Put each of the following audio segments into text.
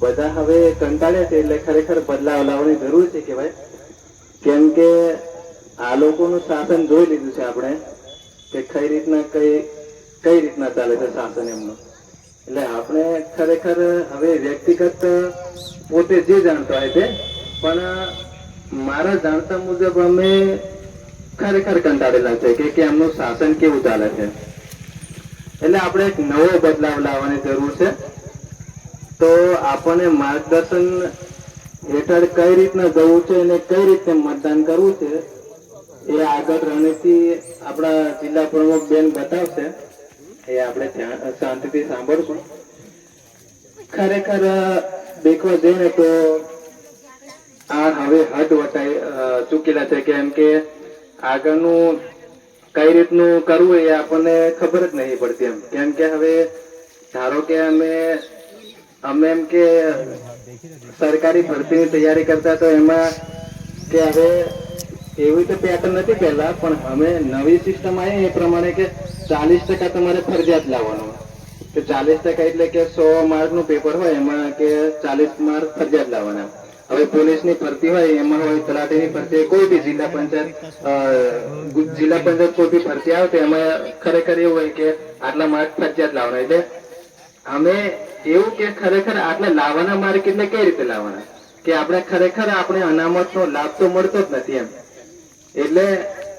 બધા હવે કંટાળ્યા છે એટલે ખરેખર બદલાવ લાવવાની જરૂર છે કે ભાઈ, કેમ કે આ લોકોનું શાસન જોઈ લીધું છે આપણે કે કઈ રીતના કઈ કઈ રીતના ચાલે છે શાસન એમનું. એટલે આપણે ખરેખર હવે વ્યક્તિગત પોતે જે જાણતા હોય તે પણ મારા જાણતા મુજબ અમે ખરેખર કંટાળેલા છે કે એમનું શાસન કેવું ચાલે છે. એટલે આપણે એક નવો બદલાવ લાવવાની જરૂર છે. તો આપણને માર્ગદર્શન હેઠળ કઈ રીતના જવું છે અને કઈ રીતે મતદાન કરવું છે, એ આગળ રણનીતિ આપણા જિલ્લા પ્રમુખ બેન બતાવશે. એ આપણે શાંતિથી સાંભળશું. ખરેખર દેખવા જઈએ તો આ હવે હદ વટાઈ ચૂકેલા છે કેમ કે આગળનું કઈ રીતનું કરવું એ આપણને ખબર જ નહીં પડતી એમ. કેમ કે હવે ધારો કે અમે અમે એમ કે સરકારી ભરતીની તૈયારી કરતા તો એમાં કે હવે એવી તો પેટર્ન નથી પહેલા, પણ અમે નવી સિસ્ટમ આવી એ પ્રમાણે કે ચાલીસ ટકા તમારે ફરજિયાત લાવવાનું. તો ચાલીસ ટકા એટલે કે સો માર્કનું પેપર હોય એમાં કે ચાલીસ માર્ક ફરજિયાત લાવવાના. હવે પોલીસની ભરતી હોય, એમાં હોય તલાટીની ભરતી કોઈ બી જિલ્લા પંચાયત જિલ્લા પંચાયત કોઈ બી ભરતી આવે તો એમાં ખરેખર એવું હોય કે આટલા માર્ક ફરજિયાત લાવવાના. એટલે અમે એવું કે ખરેખર આટલા લાવવાના માર્ક એટલે કઈ રીતે લાવવાના? કે આપણે ખરેખર આપણે અનામતનો લાભ તો મળતો જ નથી એમ. એટલે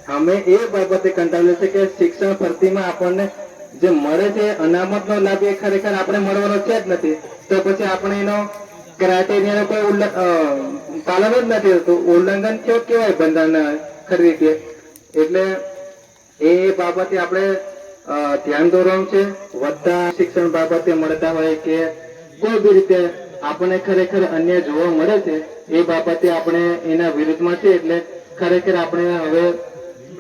અમે એ બાબતે કંટાળ્યું છે કે શિક્ષણ ભરતીમાં આપણને જે મળે છે અનામતનો લાભ એ ખરેખર આપણે મળવાનો છે જ નથી. તો પછી આપણે એનો ક્રાઇટેરિયાનો કોઈ પાલન જ નથી થતું ઉલ્લંઘન થયો કેવાય બંધારણ ખરીદીએ એટલે એ બાબતે આપણે ધ્યાન દોરવાનું છે. વધતા શિક્ષણ બાબતે મળતા હોય કે કોઈ બી રીતે આપણને ખરેખર અન્ય જોવા મળે છે, એ બાબતે આપણે એના વિરુદ્ધમાં છે એટલે ખરેખર આપણે હવે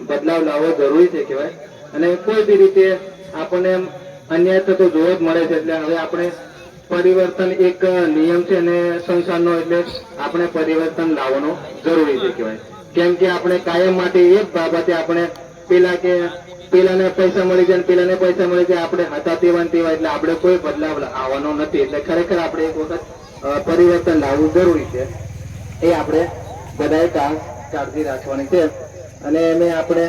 બદલાવ લાવવો જરૂરી છે કહેવાય. અને કોઈ બી રીતે આપણને અન્યાય થતો જોવા જ મળે છે એટલે હવે આપણે પરિવર્તન એક નિયમ છે અને સંસારનો એટલે આપણે પરિવર્તન લાવવાનો જરૂરી છે કહેવાય. કેમ કે આપણે કાયમ માટે એ જ બાબતે આપણે પેલા કે પેલાને પૈસા મળી જાય પેલાને પૈસા મળી જાય, આપણે હતા તેવા તેવા, એટલે આપણે કોઈ બદલાવ આવવાનો નથી. એટલે ખરેખર આપણે એક વખત પરિવર્તન લાવવું જરૂરી છે. એ આપણે બધાએ કાળજી રાખવાની છે. અને એમે આપણે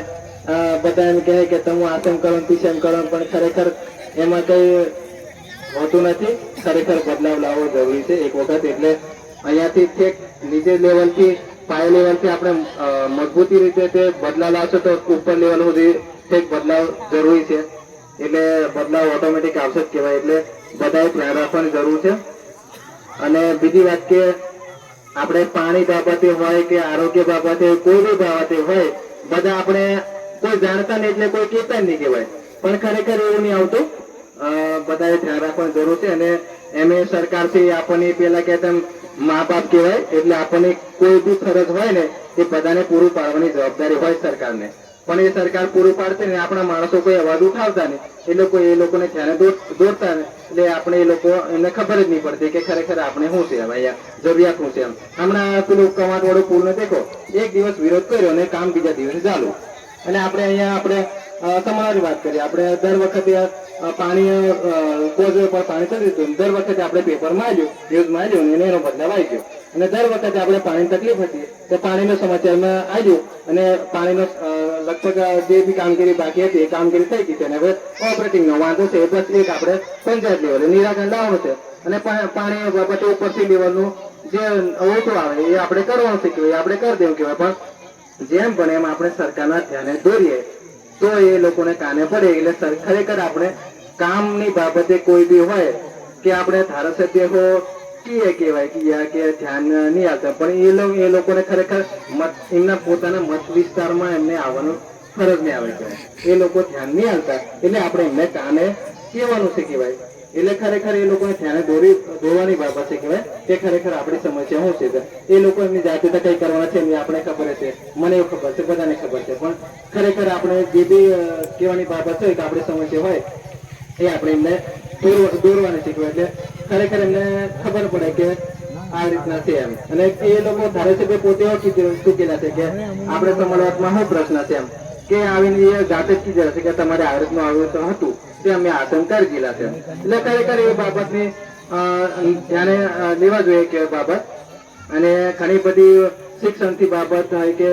બધા એમ કહે કે તમે આ તેમ કરો ને કરો પણ ખરેખર એમાં કઈ હોતું નથી. ખરેખર બદલાવ લાવવો જરૂરી છે એક વખત. એટલે અહીંયાથી છેક નીચે લેવલથી પાય લેવલથી આપણે મજબૂતી રીતે તે બદલાવ લાવશો તો ઉપર લેવલ સુધી છેક બદલાવ જરૂરી છે. એટલે બદલાવ ઓટોમેટિક આવશે જ કહેવાય. એટલે બધાએ ધ્યાન રાખવાની જરૂર છે. અને બીજી વાત કે આપણે પાણી બાબતે હોય કે આરોગ્ય બાબતે કોઈ બી બાબતે હોય, બધા આપણે કોઈ જાણતા નહીં એટલે કોઈ કહેતા નહીં કહેવાય. પણ ખરેખર એવું નહીં આવતું. બધાએ ધ્યાન રાખવાની જરૂર છે અને એમ સરકારથી આપણને પેલા કહેતા એમ મા બાપ કહેવાય. એટલે આપણને કોઈ બી ફરજ હોય ને, એ બધાને પૂરું પાડવાની જવાબદારી હોય સરકારને. પણ એ સરકાર પૂરું પાડશે ને આપણા માણસો કોઈ અવાજ ઉઠાવતા ને એ લોકો એ લોકોને ધ્યાને દોરતા ને એટલે આપણે એ લોકો એમને ખબર જ નહીં પડતી કે ખરેખર આપણે શું છે ભાઈ જરૂરિયાત શું છે એમ. હમણાં પેલું કમાટ વાળું પુલ ને દેખો. એક દિવસ વિરોધ કર્યો અને કામ બીજા દિવસે ચાલુ. અને આપણે અહીંયા આપણે અ, વાત કરીએ. આપણે દર વખતે પાણી કોઝવે પર પાણી ચડી હતું દર વખતે આપણે પેપરમાં આવ્યું ન્યૂઝમાં આવ્યું અને એનો બદલાવ આવી ગયો અને દર વખતે આપણે પાણીની તકલીફ હતી. તે પાણીનો સમાચારમાં આવ્યું અને પાણીનો લગભગ જે બી કામગીરી બાકી હતી, એ કામગીરી થઈ ગઈ છે. અને હવે ઓપરેટિંગ નો વાંધો છે, એ બસ એક આપણે પંચાયત લેવલે નિરાકરણ લાવવાનું છે. અને પાણી બાબતે ઉપરથી લેવલનું જે ઓછું આવે, એ આપણે કરવાનું છે એ આપણે કરી દેવું કહેવાય. પણ જેમ પણ એમ આપણે સરકારના ધ્યાને દોરીએ. તો એ લોકોને કાને પડે, એટલે ખરેખર આપણે કામની બાબતે કોઈ બી હોય કે આપણે ધારાસભ્ય હો કીએ કહેવાય કે કે ધ્યાન નહીં આવતા પણ એ લોકો એ લોકોને ખરેખર મત એમના પોતાના મત વિસ્તારમાં એમને આવવાનું ફરજ નહીં આવે છે એ લોકો ધ્યાન નહીં આવતા એટલે આપણે એમને કાને કહેવાનું છે કહેવાય. એટલે ખરેખર એ લોકોને ધ્યાને દોરી દોરવાની બાબત છે કહેવાય. કે ખરેખર આપણી સમસ્યા શું છે? એ લોકો એમની જાતે તો કઈ કરવાના છે એમની આપણે ખબર છે. મને એવું ખબર છે, બધાને ખબર છે. પણ ખરેખર આપણે જે બી કહેવાની બાબત હોય કે આપણી સમસ્યા હોય, એ આપણે એમને દોરવા- દોરવાની શીખવાય એટલે ખરેખર એમને ખબર પડે કે આ રીતના છે એમ. અને એ લોકો ધારાસભ્ય પોતે ચૂકેલા છે કે આપણે સમાજમાં શું પ્રશ્ન છે એમ. કે આવીને એ જાતે જ છે કે તમારે આ રીતનું આવ્યું તો હતું. તે અમે આતંક ગયેલા છે એટલે ખરેખર એ બાબતની ધ્યાને લેવા જોઈએ કે બાબત. અને ઘણી બધી શિક્ષણથી બાબત હોય કે